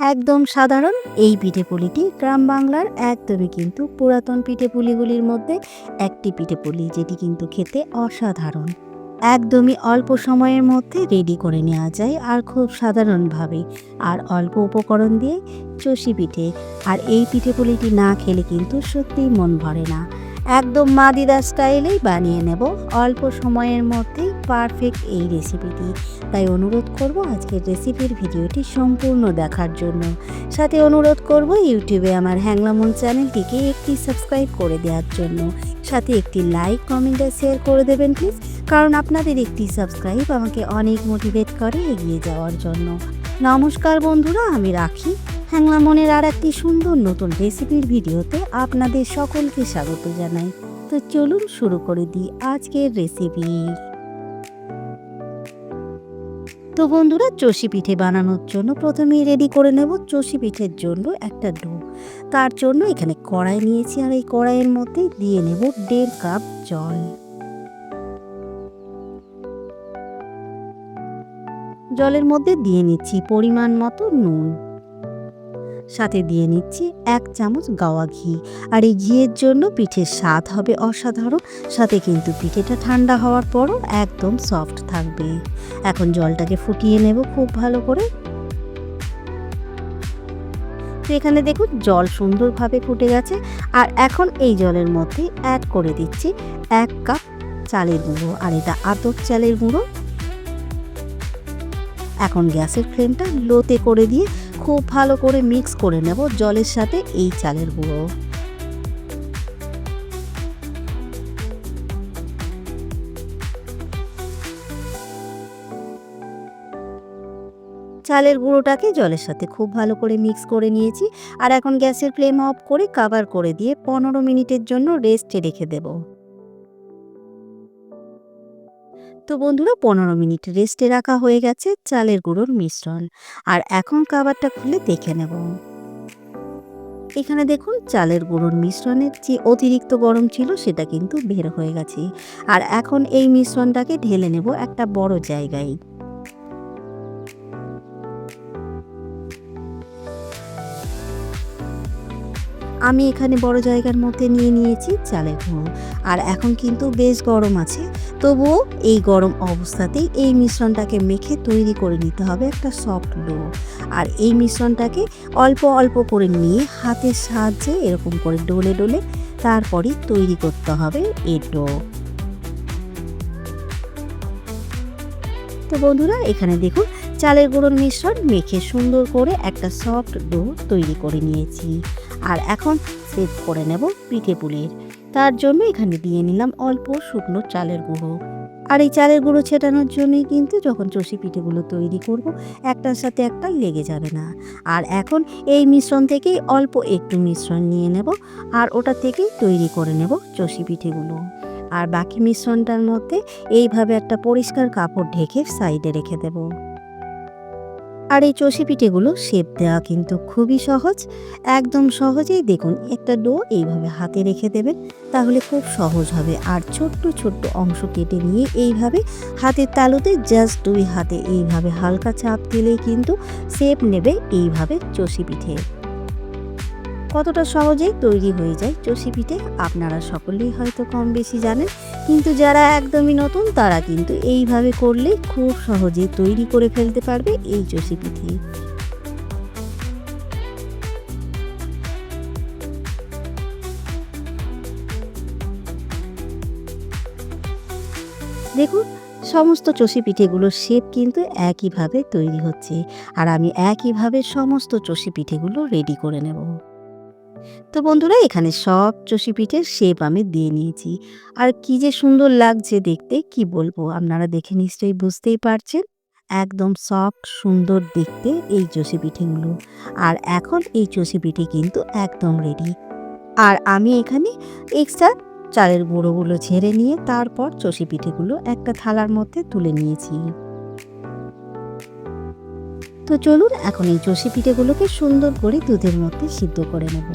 একদম সাধারণ এই পিঠেপুলিটি গ্রাম বাংলার একদমই কিন্তু পুরাতন পিঠেপুলিগুলির মধ্যে একটি পিঠেপুলি যেটি কিন্তু খেতে অসাধারণ। একদমই অল্প সময়ের মধ্যে রেডি করে নেওয়া যায় আর খুব সাধারণভাবে। আর অল্প উপকরণ দিয়ে চষি পিঠে। আর এই পিঠেপুলিটি না খেলে কিন্তু সত্যিই মন ভরে না। একদম মা দিদা স্টাইলেই বানিয়ে নেব। অল্প সময়ের মধ্যেই পারফেক্ট এই রেসিপিটি। তাই অনুরোধ করব আজকের রেসিপির ভিডিওটি সম্পূর্ণ দেখার জন্য। সাথে অনুরোধ করব ইউটিউবে আমার হ্যাংলামন চ্যানেলটিকে একটি সাবস্ক্রাইব করে দেওয়ার জন্য। সাথে একটি লাইক, কমেন্ট আর শেয়ার করে দেবেন প্লিজ। কারণ আপনাদের একটি সাবস্ক্রাইব আমাকে অনেক মোটিভেট করে এগিয়ে যাওয়ার জন্য। নমস্কার বন্ধুরা, আমি রাখি। হ্যাংলা মনের আর একটি সুন্দর নতুন রেসিপির ভিডিওতে আপনাদের সকলকে স্বাগত জানাই। তো চলুন শুরু করে দিই আজকের রেসিপি। তো বন্ধুরা, চষি পিঠে বানানোর জন্য প্রথমেই রেডি করে নেব চষি পিঠের জন্য একটা ডো। তার জন্য এখানে কড়াই নিয়েছি আর এই কড়াইয়ের মধ্যে দিয়ে নেব দেড় কাপ জল। জলের মধ্যে দিয়ে নিচ্ছি পরিমাণ মতো নুন। সাথে দিয়ে নিচ্ছি এক চামচ গাওয়া ঘি। আর এই ঘিয়ের জন্য পিঠের স্বাদ হবে অসাধারণ। সাথে কিন্তু পিঠেটা ঠান্ডা হওয়ার পরও একদম সফট থাকবে। এখন জলটাকে ফুটিয়ে নেব খুব ভালো করে। তো এখানে দেখুন জল সুন্দরভাবে ফুটে গেছে। আর এখন এই জলের মধ্যে অ্যাড করে দিচ্ছি এক কাপ চালের গুঁড়ো। আর এটা আতপ চালের গুঁড়ো। এখন গ্যাসের ফ্লেমটা লোতে করে দিয়ে খুব ভালো করে মিক্স করে নেব জলের সাথে এই চালের গুঁড়ো। চালের গুঁড়োটাকে জলের সাথে খুব ভালো করে মিক্স করে নিয়েছি আর এখন গ্যাসের ফ্লেম অফ করে কাভার করে দিয়ে পনেরো মিনিটের জন্য রেস্টে রেখে দেব। তো বন্ধুরা পনেরো মিনিট রেস্টে রাখা হয়ে গেছে চালের গুঁড়োর মিশ্রণ। আর এখন কাবারটা খুলে দেখে নেব। এখানে দেখুন চালের গুঁড়োর মিশ্রণের যে অতিরিক্ত গরম ছিল সেটা কিন্তু বের হয়ে গেছে। আর এখন এই মিশ্রণটাকে ঢেলে নেব একটা বড় জায়গায়। আমি এখানে বড় জায়গার মধ্যে নিয়ে নিয়েছি চালের গুঁড়ো। আর এখন কিন্তু বেশ গরম আছে। তবুও এই গরম অবস্থাতেই এই মিশ্রণটাকে মেখে তৈরি করে নিতে হবে একটা সফট ডো। আর এই মিশ্রণটাকে অল্প অল্প করে নিয়ে হাতের সাহায্যে এরকম করে ডলে ডলে তারপরই তৈরি করতে হবে এই ডো। তো বন্ধুরা, এখানে দেখুন চালের গুঁড়োর মিশ্রণ মেখে সুন্দর করে একটা সফট ডো তৈরি করে নিয়েছি। আর এখন সেভ করে নেব পিঠে পুলির। তার জন্য এখানে দিয়ে নিলাম অল্প শুকনো চালের গুঁড়ো। আর এই চালের গুঁড়ো ছেটানোর জন্যই কিন্তু যখন চষি পিঠেগুলো তৈরি করব, একটার সাথে একটা লেগে যাবে না। আর এখন এই মিশ্রণ থেকেই অল্প একটু মিশ্রণ নিয়ে নেব আর ওটা থেকেই তৈরি করে নেব চষি পিঠেগুলো। আর বাকি মিশ্রণটার মধ্যে এইভাবে একটা পরিষ্কার কাপড় ঢেকে সাইডে রেখে দেবো। আর এই চষি পিঠেগুলো শেপ দেওয়া কিন্তু খুবই সহজ। একদম সহজেই দেখুন, একটা ডো এইভাবে হাতে রেখে দেবেন, তাহলে খুব সহজ হবে। আর ছোট্ট ছোট্ট অংশ কেটে নিয়ে এইভাবে হাতের তালুতে জাস্ট দুই হাতে এইভাবে হালকা চাপ দিলেই কিন্তু শেপ নেবে এইভাবে চষি পিঠে। কতটা সহজেই তৈরি হয়ে যায় চষি পিঠে আপনারা সকলেই হয়তো কম বেশি জানেন। কিন্তু যারা একদমই নতুন, তারা কিন্তু এইভাবে করলে খুব সহজেই তৈরি করে ফেলতে পারবে এই চষি পিঠে। দেখুন, সমস্ত চষি পিঠেগুলোর শেপ কিন্তু একইভাবে তৈরি হচ্ছে। আর আমি একইভাবে সমস্ত চষি পিঠেগুলো রেডি করে নেব। তো বন্ধুরা, এখানে সব চষি পিঠের শেপ আমি দিয়ে নিয়েছি। আর কি যে সুন্দর লাগছে দেখতে, কি বলব, আপনারা দেখে নিশ্চয়ই বুঝতেই পারছেন। একদম সফট সুন্দর দেখতে এই চষি পিঠেগুলো। আর এখন এই চষি পিঠে কিন্তু একদম রেডি আর আমি এখানে এক্সট্রা চালের গুঁড়োগুলো ঝেড়ে নিয়ে তারপর চষি পিঠেগুলো একটা থালার মধ্যে তুলে নিয়েছি। তো চলুন এখন এই চষি পিঠেগুলোকে সুন্দর করে দুধের মধ্যে সিদ্ধ করে নেব।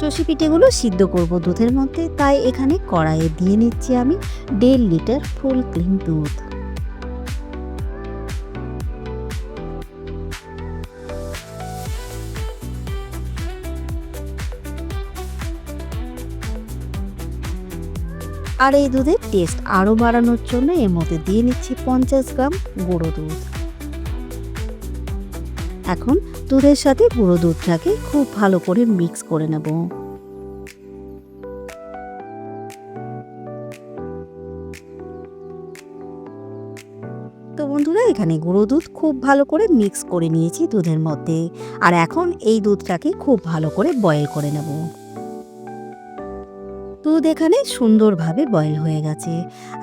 চষি পিঠেগুলো সিদ্ধ করব দুধের মধ্যে, তাই এখানে কড়াইয়ে দিয়ে নিচ্ছি আমি দেড় লিটার ফুল ক্রিম দুধ। আর এই দুধের টেস্ট আরও বাড়ানোর জন্য এর মধ্যে দিয়ে নিচ্ছি পঞ্চাশ গ্রাম গুঁড়ো দুধ। এখন দুধের সাথে গুঁড়ো দুধটাকে খুব ভালো করে মিক্স করে নেব। তো বন্ধুরা, এখানে গুঁড়ো দুধ খুব ভালো করে মিক্স করে নিয়েছি দুধের মধ্যে। আর এখন এই দুধটাকে খুব ভালো করে বয়েল করে নেব। দুধ এখানে সুন্দরভাবে বয়েল হয়ে গেছে।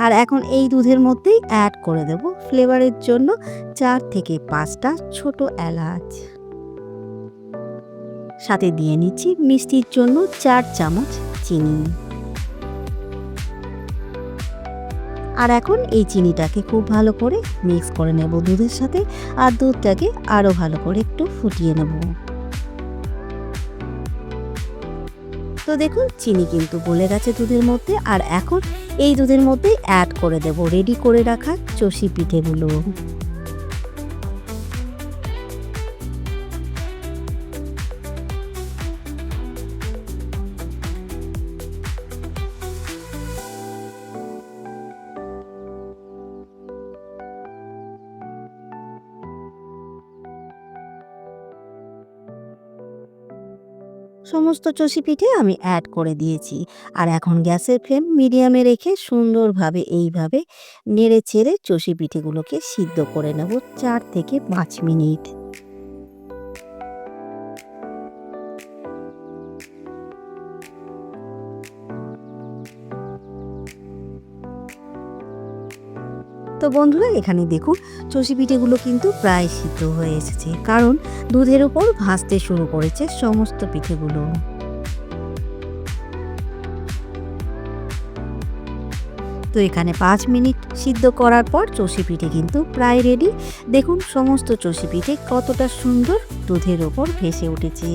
আর এখন এই দুধের মধ্যেই অ্যাড করে দেব ফ্লেভারের জন্য চার থেকে পাঁচটা ছোট এলাচ। সাথে দিয়ে নিচ্ছি মিষ্টির জন্য চার চামচ চিনি। আর এখন এই চিনিটাকে খুব ভালো করে মিক্স করে নেব দুধের সাথে। আর দুধটাকে আরও ভালো করে একটু ফুটিয়ে নেব। তো দেখুন, চিনি কিন্তু গলে গেছে দুধের মধ্যে। আর এখন এই দুধের মধ্যে অ্যাড করে দেব রেডি করে রাখা চষি পিঠেগুলো। সমস্ত চষি পিঠে আমি অ্যাড করে দিয়েছি। আর এখন গ্যাসের ফ্লেম মিডিয়ামে রেখে সুন্দরভাবে এইভাবে নেড়ে ছেড়ে চষি পিঠেগুলোকে সিদ্ধ করে নেব চার থেকে পাঁচ মিনিট। তো বন্ধুরা, এখানে দেখুন, চষি পিঠেগুলো কিন্তু প্রায় সিদ্ধ হয়ে এসেছে। কারণ দুধের উপর ভাসতে শুরু করেছে সমস্ত পিঠেগুলো। তো এখানে পাঁচ মিনিট সিদ্ধ করার পর চষি পিঠে কিন্তু প্রায় রেডি দেখুন সমস্ত চষি পিঠে কতটা সুন্দর দুধের ওপর ভেসে উঠেছে।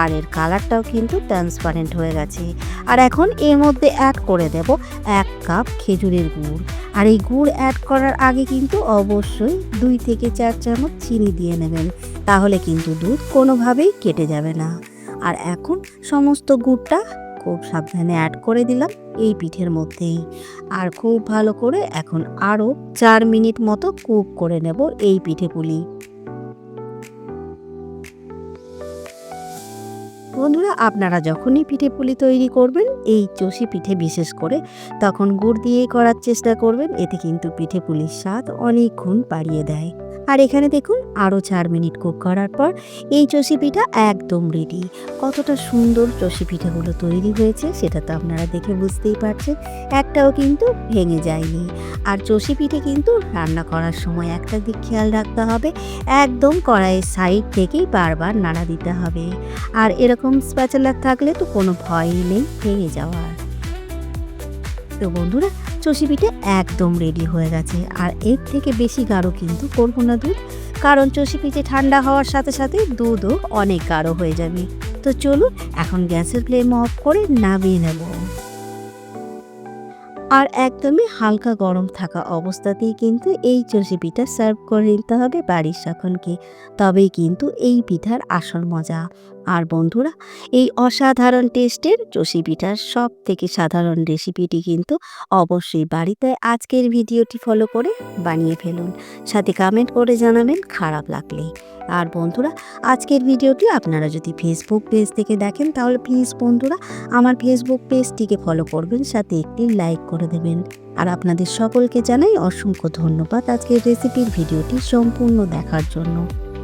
আর এর কালারটাও কিন্তু ট্রান্সপারেন্ট হয়ে গেছে। আর এখন এর মধ্যে অ্যাড করে দেব এক কাপ খেজুরের গুড়। আর এই গুড় অ্যাড করার আগে কিন্তু অবশ্যই দুই থেকে চার চামচ চিনি দিয়ে নেবেন। তাহলে কিন্তু দুধ কোনোভাবেই কেটে যাবে না। আর এখন সমস্ত গুড়টা খুব সাবধানে অ্যাড করে দিলাম এই পিঠের মধ্যেই। আর খুব ভালো করে এখন আরও চার মিনিট মতো কুক করে নেব এই পিঠে পুলি। বন্ধুরা, আপনারা যখনই পিঠে পুলি তৈরি করবেন, এই চষি পিঠে বিশেষ করে, তখন গুড় দিয়েই করার চেষ্টা করবেন, এতে কিন্তু পিঠে পুলির স্বাদ অনেকক্ষণ বাড়িয়ে দেয়। আর এখানে দেখুন আরও চার মিনিট কুক করার পর এই চষি পিঠা একদম রেডি কতটা সুন্দর চষি পিঠেগুলো তৈরি হয়েছে, সেটা তো আপনারা দেখে বুঝতেই পারছেন। একটাও কিন্তু ভেঙে যায়নি। আর চষি পিঠে কিন্তু রান্না করার সময় একটা দিক খেয়াল রাখতে হবে, একদম কড়াইয়ের সাইড থেকেই বারবার নাড়া দিতে হবে। আর এরকম স্প্যাচেলার থাকলে তো কোনো ভয়ই নেই, ভেঙে যাওয়ার তো বন্ধুরা চষি পিঠে একদম রেডি হয়ে গেছে। আর এর থেকে বেশি গাঢ় কিন্তু করব না দুধ, কারণ চষি পিঠে ঠান্ডা হওয়ার সাথে সাথে দুধও অনেক গাঢ় হয়ে যাবে। তো চলুন এখন গ্যাসের ফ্লেম অফ করে নামিয়ে নেব। আর একদমই হালকা গরম থাকা অবস্থাতেই কিন্তু এই চষি পিঠা সার্ভ করে নিতে হবে বাড়ির সকলকে। তবেই কিন্তু এই পিঠার আসল মজা। আর বন্ধুরা, এই অসাধারণ টেস্টের চষি পিঠার সব থেকে সাধারণ রেসিপিটি কিন্তু অবশ্যই বাড়িতে আজকের ভিডিওটি ফলো করে বানিয়ে ফেলুন। সাথে কমেন্ট করে জানাবেন খারাপ লাগলে। আর বন্ধুরা, আজকের ভিডিওটি আপনারা যদি ফেসবুক পেজ থেকে দেখেন, তাহলে প্লিজ বন্ধুরা, আমার ফেসবুক পেজটিকে ফলো করবেন, সাথে একটি লাইক করে দেবেন। আর আপনাদের সকলকে জানাই অসংখ্য ধন্যবাদ আজকের রেসিপির ভিডিওটি সম্পূর্ণ দেখার জন্য।